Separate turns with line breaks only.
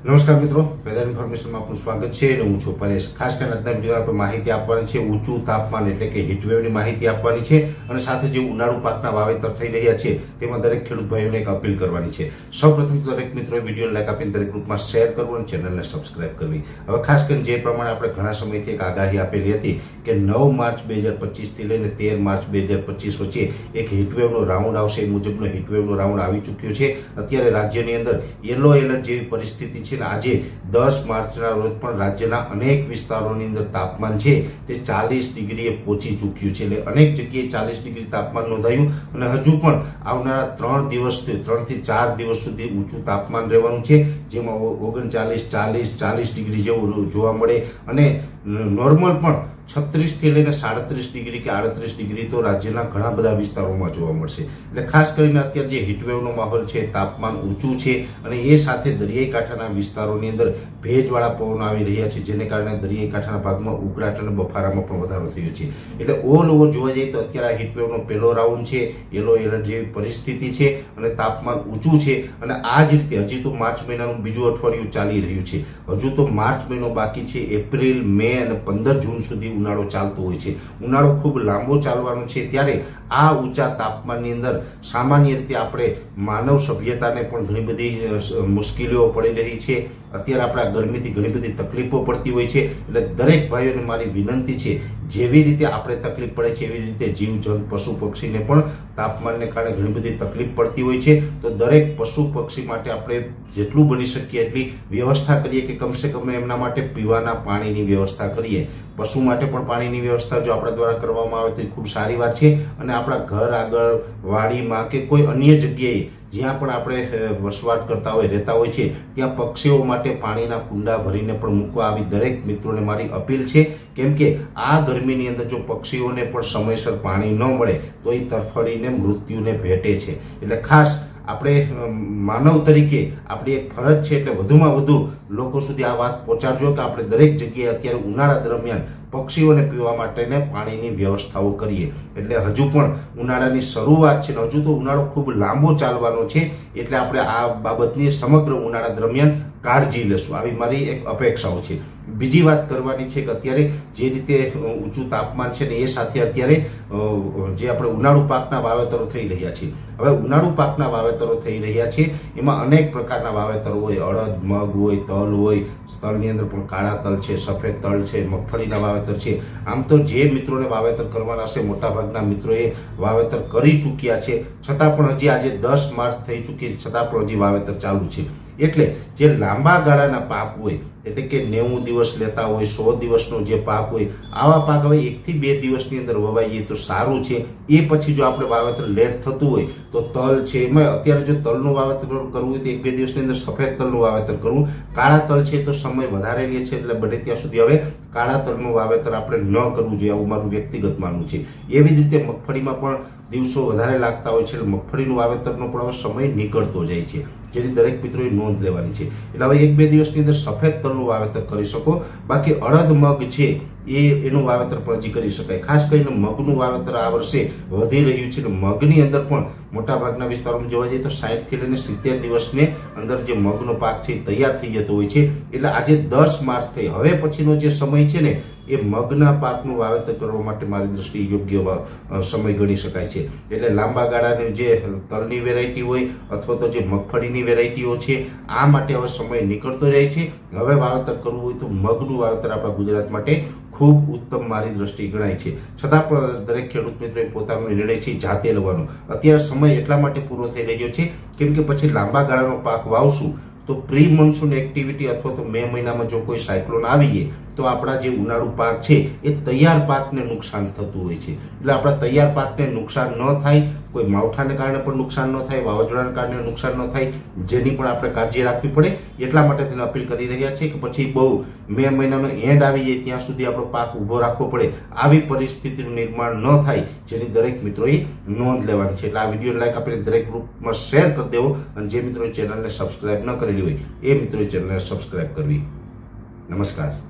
નમસ્કાર મિત્રો વેધર ઇન્ફોર્મેશનમાં આપનું સ્વાગત છે અને હું છું પરેશ. ખાસ કરીને આજના વીડિયો આપણે માહિતી આપવાની છે ઊંચું તાપમાન એટલે કે હીટવેવની માહિતી આપવાની છે અને સાથે જે ઉનાળુ પાકના વાવેતર થઈ રહ્યા છે તેમાં દરેક ખેડૂત ભાઈઓને એક અપીલ કરવાની છે. સૌપ્રથમ દરેક મિત્રો વીડિયો લાઈક આપીને દરેક ગ્રુપમાં શેર કરવું અને ચેનલને સબસ્ક્રાઇબ કરવી. હવે ખાસ કરીને જે પ્રમાણે આપણે ઘણા સમયથી એક આગાહી આપેલી હતી કે નવ માર્ચ બે હજાર પચીસથી લઈને તેર માર્ચ બે હજાર પચીસ વચ્ચે એક હીટવેવનો રાઉન્ડ આવશે એ મુજબનો હીટવેવનો રાઉન્ડ આવી ચૂક્યો છે. અત્યારે રાજ્યની અંદર યલો એલર્ટ જેવી પરિસ્થિતિ છે ને આજે દસ માર્ચના રોજ પણ રાજ્યના અનેક વિસ્તારોની અંદર તાપમાન છે તે ચાલીસ ડિગ્રીએ પહોંચી ચૂક્યું છે. એટલે અનેક જગ્યાએ ચાલીસ ડિગ્રી તાપમાન નોંધાયું અને હજુ પણ આવનારા ત્રણ દિવસથી ત્રણથી ચાર દિવસ સુધી ઊંચું તાપમાન રહેવાનું છે, જેમાં ઓગણચાલીસ, ચાલીસ ચાલીસ ડિગ્રી જેવું જોવા મળે. અને નોર્મલ પણ છત્રીસથી લઈને સાડત્રીસ ડિગ્રી કે આડત્રીસ ડિગ્રી તો રાજ્યના ઘણા બધા વિસ્તારોમાં જોવા મળશે. એટલે ખાસ કરીને અત્યારે જે હીટવેવનો માહોલ છે, તાપમાન ઊંચું છે અને એ સાથે દરિયાઈ કાંઠાના વિસ્તારોની અંદર ભેજવાળા પવનો આવી રહ્યા છે, જેને કારણે દરિયાઈ કાંઠાના ભાગમાં ઉકળાટ અને બફારામાં પણ વધારો થયો છે. એટલે ઓલ ઓવર જોવા જઈએ તો અત્યારે આ હીટવેવનો પહેલો રાઉન્ડ છે યલો એલર્ટ જેવી પરિસ્થિતિ છે અને તાપમાન ઊંચું છે અને આ જ રીતે હજી તો માર્ચ મહિનાનું બીજું અઠવાડિયું ચાલી રહ્યું છે. હજુ તો માર્ચ મહિનો બાકી છે, એપ્રિલ, મે અને પંદર જૂન સુધી ઉનાળો ચાલતો હોય છે. ઉનાળો ખૂબ લાંબો ચાલવાનો છે. ત્યારે આ ઊંચા તાપમાનની અંદર સામાન્ય રીતે આપણે માનવ સભ્યતાને પણ ઘણી બધી મુશ્કેલીઓ પડી રહી છે. અત્યારે આપણા ગરમીથી ઘણી બધી તકલીફો પડતી હોય છે. એટલે દરેક ભાઈઓને મારી વિનંતી છે, જેવી રીતે આપણે તકલીફ પડે છે, એવી રીતે જીવ, જંત, પશુ, પક્ષીને પણ તાપમાનને કારણે ઘણી બધી તકલીફ પડતી હોય છે. તો દરેક પશુ, પક્ષી માટે આપણે જેટલું બની શકીએ એટલી વ્યવસ્થા કરીએ કે કમસે કમ એમના માટે પીવાના પાણીની વ્યવસ્થા કરીએ. પશુ માટે પણ પાણીની વ્યવસ્થા જો આપણા દ્વારા કરવામાં આવે તો ખૂબ સારી વાત છે. અને આપણા ઘર આગળ, વાડીમાં કે કોઈ અન્ય જગ્યાએ જ્યાં પણ આપણે વસવાટ કરતા હોય, રહેતા હોય છે ત્યાં પક્ષીઓ માટે પાણીના કુંડા ભરીને પણ મૂકવા આવી દરેક મિત્રોને મારી અપીલ છે. કેમ કે આ ગરમીની અંદર જો પક્ષીઓને પણ સમયસર પાણી ન મળે, તો એ તરફડીને મૃત્યુને ભેટે છે. એટલે ખાસ આપણે માનવ તરીકે આપણી એક ફરજ છે, એટલે વધુમાં વધુ લોકો સુધી આ વાત પહોંચાડજો કે આપણે દરેક જગ્યાએ અત્યારે ઉનાળા દરમિયાન પક્ષીઓને પીવા માટેને પાણીની વ્યવસ્થાઓ કરીએ. એટલે હજુ પણ ઉનાળાની શરૂઆત છે હજુ તો ઉનાળો ખૂબ લાંબો ચાલવાનો છે. એટલે આપણે આ બાબતની સમગ્ર ઉનાળા દરમિયાન કાળજી લેશું. આવી મારી એક અપેક્ષાઓ છે. બીજી વાત કરવાની છે કે અત્યારે જે રીતે ઊંચું તાપમાન છે ને એ સાથે અત્યારે જે આપણે ઉનાળુ પાકના વાવેતરો થઈ રહ્યા છે. હવે ઉનાળુ પાકના વાવેતરો થઈ રહ્યા છે. એમાં અનેક પ્રકારના વાવેતરો હોય. અડદ, મગ હોય, તલ હોય. તલની અંદર પણ કાળા તલ છે, સફેદ તલ છે, મગફળીના વાવેતર છે. આમ તો જે મિત્રોને વાવેતર કરવાના છે મોટાભાગના મિત્રોએ વાવેતર કરી ચૂક્યા છે. છતાં પણ હજી આજે દસ માર્ચ થઈ ચૂકી છતાં પણ હજી વાવેતર ચાલુ છે. એટલે જે લાંબા ગાળાના પાક હોય, એટલે કે નેવું દિવસ લેતા હોય, સો દિવસનો જે પાક હોય, આવા પાક હવે એકથી બે દિવસની અંદર વવાઈએ તો સારું છે. એ પછી જો આપણે વાવેતર લેટ થતું હોય, તો તલ છે, એમાં અત્યારે જો તલનું વાવેતર કરવું હોય તો એક બે દિવસની અંદર સફેદ તલનું વાવેતર કરવું. કાળા તલ છે તો સમય વધારે લે છે, એટલે બને ત્યાં સુધી હવે કાળા તલનું વાવેતર આપણે ન કરવું જોઈએ, આવું મારું વ્યક્તિગત માનવું છે. એવી જ રીતે મગફળીમાં પણ દિવસો વધારે લાગતા હોય છે, એટલે મગફળીનું વાવેતરનો પણ હવે સમય નીકળતો જાય છે. જેથી દરેક મિત્રોએ નોંધ લેવાની છે. એટલે હવે એક બે દિવસની અંદર સફેદ તલનું વાવેતર કરી શકો. બાકી અડદ મગ છે, એ એનું વાવેતર પણ હજી કરી શકાય. ખાસ કરીને મગનું વાવેતર આ વર્ષે વધી રહ્યું છે મગની અંદર પણ મોટાભાગના વિસ્તારોમાં જોવા જઈએ તો સાઠથી લઈને સિત્તેર દિવસને અંદર જે મગનો પાક છે તૈયાર થઈ જતો હોય છે. એટલે આજે દસ માર્ચ થઈ. હવે પછીનો જે સમય છે ને, એ મગના પાકનું વાવેતર કરવા માટે મારી દ્રષ્ટિએ યોગ્ય સમય ગણી શકાય છે. એટલે લાંબા ગાળાની જે તલની વેરાયટી હોય અથવા તો જે મગફળીની વેરાયટીઓ છે, આ માટે હવે સમય નીકળતો જાય છે. હવે વાવેતર કરવું હોય તો મગનું વાવેતર આપણા ગુજરાત માટે ખૂબ ઉત્તમ મારી દ્રષ્ટિએ ગણાય છે. છતાં પણ દરેક ખેડૂત મિત્રોએ પોતાનો નિર્ણય છે જાતે લેવાનો. અત્યારે સમય એટલા માટે પૂરો થઈ રહ્યો છે? કેમ કે પછી લાંબા ગાળાનો પાક વાવશું, તો પ્રી મોન્સૂન એક્ટિવિટી અથવા તો મે મહિનામાં જો કોઈ સાયક્લોન આવી જાય તો આપણા જે ઉનાળુ પાક છે, એ તૈયાર પાકને નુકસાન થતું હોય છે. એટલે આપણા તૈયાર પાકને નુકસાન ન થાય, કોઈ માવઠાને કારણે પણ નુકસાન ન થાય, વાવાઝોડાને કારણે નુકસાન ન થાય, જેની પણ આપણે કાળજી રાખવી પડે, એટલા માટે તેને અપીલ કરી રહ્યા છે કે પછી બહુ મે મહિનાનો એન્ડ આવી જાય, ત્યાં સુધી આપણો પાક ઊભો રાખવો પડે. આવી પરિસ્થિતિનું નિર્માણ ન થાય, જેની દરેક મિત્રોએ નોંધ લેવાની છે. એટલે આ વીડિયો લાઈક આપીને દરેક ગ્રુપમાં શેર કરી દેવો અને જે મિત્રોએ ચેનલને સબસ્ક્રાઈબ ન કરેલી હોય, એ મિત્રોએ ચેનલને સબસ્ક્રાઈબ કરવી. નમસ્કાર.